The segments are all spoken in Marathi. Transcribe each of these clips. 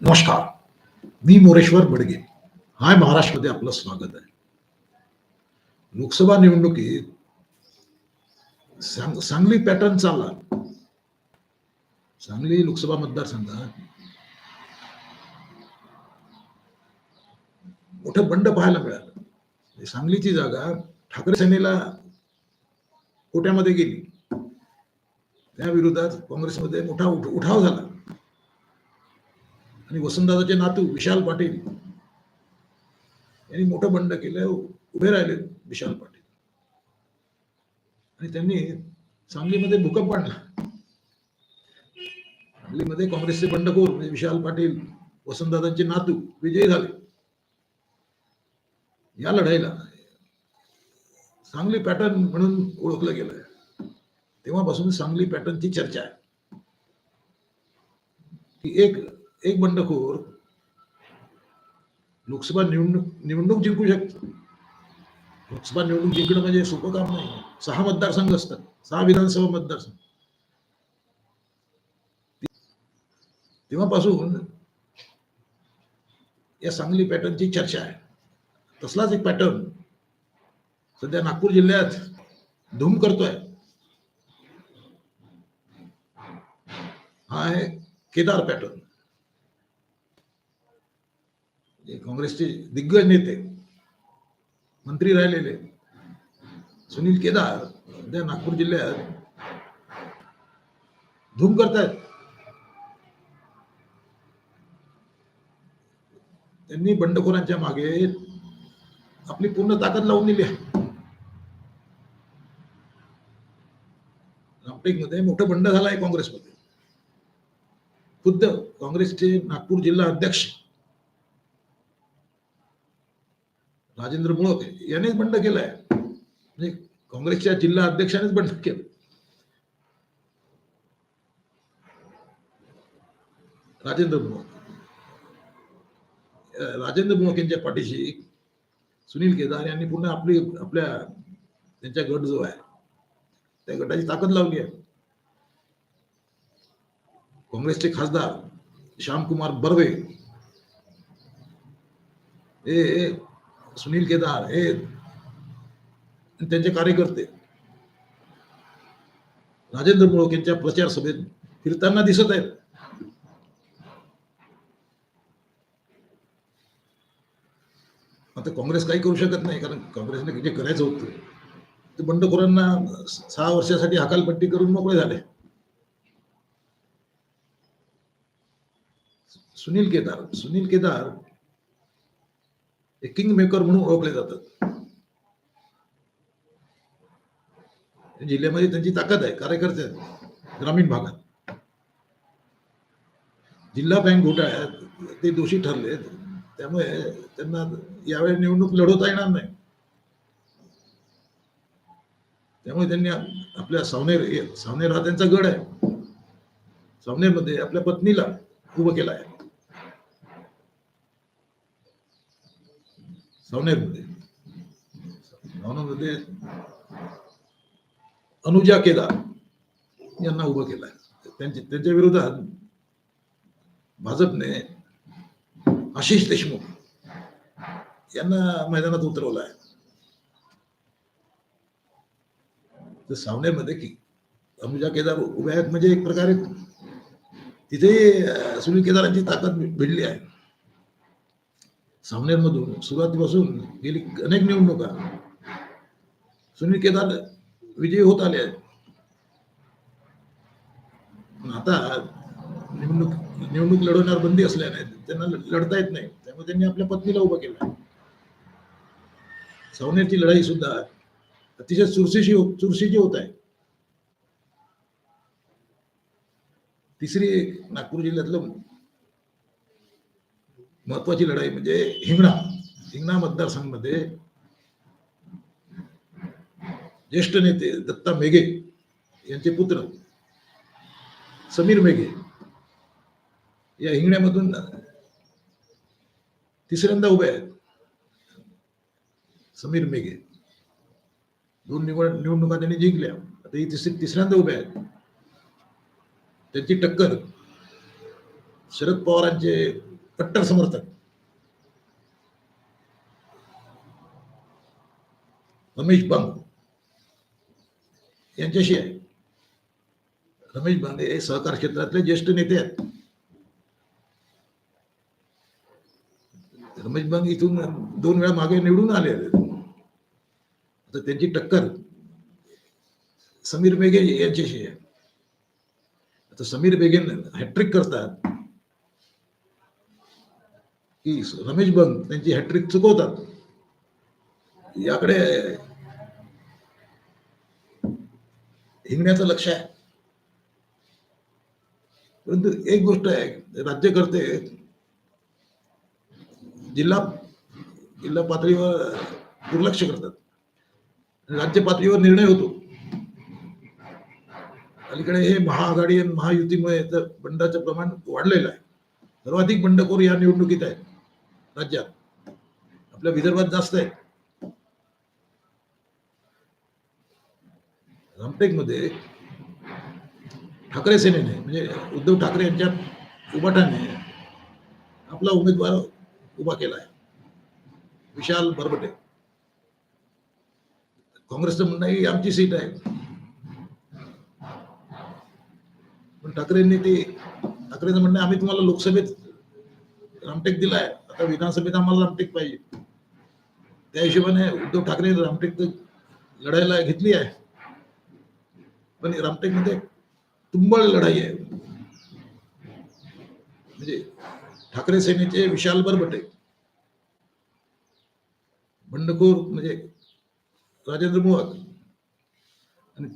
नमस्कार. मी मोरेश्वर बडगे. हाय महाराष्ट्रमध्ये आपलं स्वागत आहे. लोकसभा निवडणुकीत सांग- सांगली पॅटर्न चालला. सांगली लोकसभा मतदारसंघात मोठं बंड पाहायला मिळालं. म्हणजे सांगलीची जागा ठाकरे सेनेला कोट्यामध्ये गेली. त्या विरोधात काँग्रेसमध्ये मोठा उठ- उठाव झाला. आणि वसंतदादाचे नातू विशाल पाटील यांनी मोठं बंड केलं उभे राहिले विशाल पाटील. आणि त्यांनी सांगलीमध्ये भूकंप आणला. सांगलीमध्ये काँग्रेसचे बंडखोर म्हणजे विशाल पाटील वसंतदादांचे नातू विजयी झाले. या लढाईला सांगली पॅटर्न म्हणून ओळखलं गेलंय. तेव्हापासून सांगली पॅटर्नची चर्चा आहे. की एक एक बंडखोर लोकसभा निवडणूक निवडणूक जिंकू शकतो. लोकसभा निवडणूक जिंकणं म्हणजे सोपं काम नाही. सहा मतदारसंघ असतात. सहा विधानसभा मतदारसंघ. तेव्हापासून या सांगली पॅटर्नची चर्चा आहे. तसलाच एक पॅटर्न सध्या नागपूर जिल्ह्यात धूम करतोय. हा आहे केदार पॅटर्न. जे काँग्रेसचे दिग्गज नेते मंत्री राहिलेले. सुनील केदार सध्या नागपूर जिल्ह्यात धूम करतायत. त्यांनी बंडखोरांच्या मागे आपली पूर्ण ताकद लावून दिली आहे. मध्ये मोठं बंड झालं आहे काँग्रेसमध्ये. खुद्द काँग्रेसचे नागपूर जिल्हा अध्यक्ष राजेंद्र मुळक यांनीच बंड केलाय. म्हणजे काँग्रेसच्या जिल्हा अध्यक्षानेच बंड केलं राजेंद्र मुळक. राजेंद्र मुळक यांच्या पाठीशी सुनील केदार यांनी पुन्हा आपली आपल्या त्यांच्या गट जो आहे त्या गटाची ताकद लावली आहे. काँग्रेसचे खासदार श्यामकुमार बर्वे. हे सुनील केदार हे त्यांचे कार्यकर्ते. राजेंद्र मुळक यांच्या प्रचार सभेत फिरताना दिसत आहेत. आता काँग्रेस काही करू शकत नाही कारण काँग्रेसने जे करायचं होतं ते बंडखोरांना सहा वर्षासाठी हकालपट्टी करून मोकळे झाले. सुनील केदार सुनील केदार हे किंग मेकर म्हणून ओळखले जातात. जिल्ह्यामध्ये त्यांची ताकद आहे कार्यकर्ते आहेत ग्रामीण भागात. जिल्हा बँक घोटाळ्यात ते दोषी ठरले त्यामुळे त्यांना यावेळी निवडणूक लढवता येणार नाही. त्यामुळे त्यांनी आपल्या सावनेर सावनेर हा त्यांचा गड आहे. सावनेरमध्ये आपल्या पत्नीला उभं केलं आहे. सावनेरमध्ये सावनेरमध्ये अनुजा केदार यांना उभं केलं आहे त्यांच्या त्यांच्या विरोधात भाजपने आशिष देशमुख यांना मैदानात उतरवलं आहे तर सावनेरमध्ये की अनुजा केदार उभ्या आहेत म्हणजे एक प्रकारे तिथे अं, सुनील केदारांची ताकद भिडली आहे. सावनेरमधून सुरुवातीपासून गेली अनेक निवडणुका. सुनील केदार विजयी होत आले आहेत. आता निवडणूक निवडणूक लढवण्यावर बंदी असल्याने त्यांना लढता येत नाही. त्यामुळे त्यांनी आपल्या पत्नीला उभं केलं. सावनेरची लढाई सुद्धा अतिशय चुरशीची हो, चुरशीची होत आहे. तिसरी नागपूर जिल्ह्यातलं महत्वाची लढाई म्हणजे हिंगणा. हिंगणा मतदारसंघामध्ये ज्येष्ठ नेते दत्ता मेघे यांचे पुत्र समीर मेघे या हिंगण्यामधून तिसऱ्यांदा उभे आहेत. समीर मेघे. दोन निवड निवडणुका त्यांनी जिंकल्या. आता ही तिसरी तिसऱ्यांदा उभे आहेत. त्यांची टक्कर शरद पवारांचे कट्टर समर्थक. रमेश बांगू यांच्याशी आहे. रमेश बंग हे सहकार क्षेत्रातले ज्येष्ठ नेते आहेत. रमेश बांग इथून दोन वेळा मागे निवडून आले आता त्यांची टक्कर समीर बेगे यांच्याशी आहे. आता समीर बेगेन हॅट्रिक करतात. की रमेश बंग त्यांची हॅट्रिक चुकवतात. याकडे हिंगण्याचं लक्ष आहे. परंतु एक गोष्ट आहे राज्यकर्ते जिल्हा जिल्हा पातळीवर दुर्लक्ष करतात. राज्य पातळीवर निर्णय होतो. अलीकडे हे महाआघाडी आणि महायुतीमुळे तर बंडाचं प्रमाण वाढलेलं आहे. सर्वाधिक बंडखोर या निवडणुकीत आहेत. राज्यात. आपल्या विदर्भात जास्त आहे. रामटेकमध्ये ठाकरे सेनेने म्हणजे उद्धव ठाकरे यांच्या उभाटाने आपला उमेदवार उभा केला आहे विशाल बरबटे. काँग्रेसचं म्हणणं ही आमची सीट आहे. पण ठाकरेंनी ते ठाकरेंचं म्हणणं आम्ही तुम्हाला लोकसभेत रामटेक दिलाय. आता विधानसभेत आम्हाला रामटेक पाहिजे. त्या हिशोबाने उद्धव ठाकरे रामटेक लढायला घेतली आहे. पण रामटेकमध्ये तुंबळ लढाई आहे. म्हणजे ठाकरे सेनेचे विशाल बरबटे बंडखोर म्हणजे राजेंद्र मोहक आणि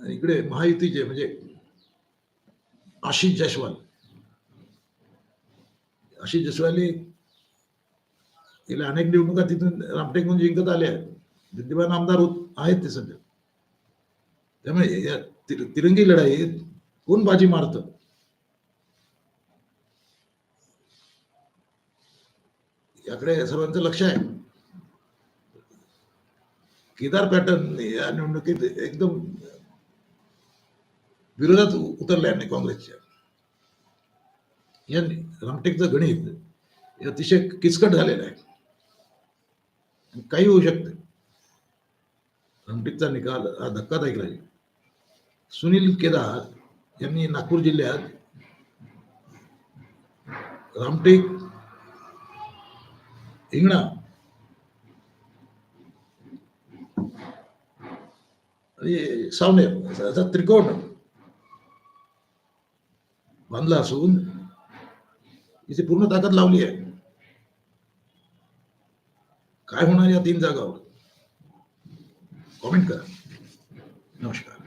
आणि इकडे महायुतीचे म्हणजे आशिष जयस्वाल. अशी जसवाली गेल्या अनेक निवडणुका तिथून रामटेकहून म्हणजे जिंकत आले आहेत. विद्यमान आमदार होत आहेत ते सध्या. त्यामुळे या तिर- तिरंगी लढाईत कोण बाजी मारतं? याकडे सर्वांचं लक्ष आहे. केदार पॅटर्न या निवडणुकीत एकदम विरोधात उतरले नाही काँग्रेसच्या. या रामटेकचं गणित हे अतिशय किचकट झालेलं आहे. काही होऊ शकतं. रामटेकचा निकाल हा धक्कादायक राहील. सुनील केदार यांनी नागपूर जिल्ह्यात रामटेक हिंगणा आणि सावनेर असा त्रिकोण बांधला असून इथे पूर्ण ताकद लावली आहे. काय होणार या तीन जागावर? कॉमेंट करा. नमस्कार.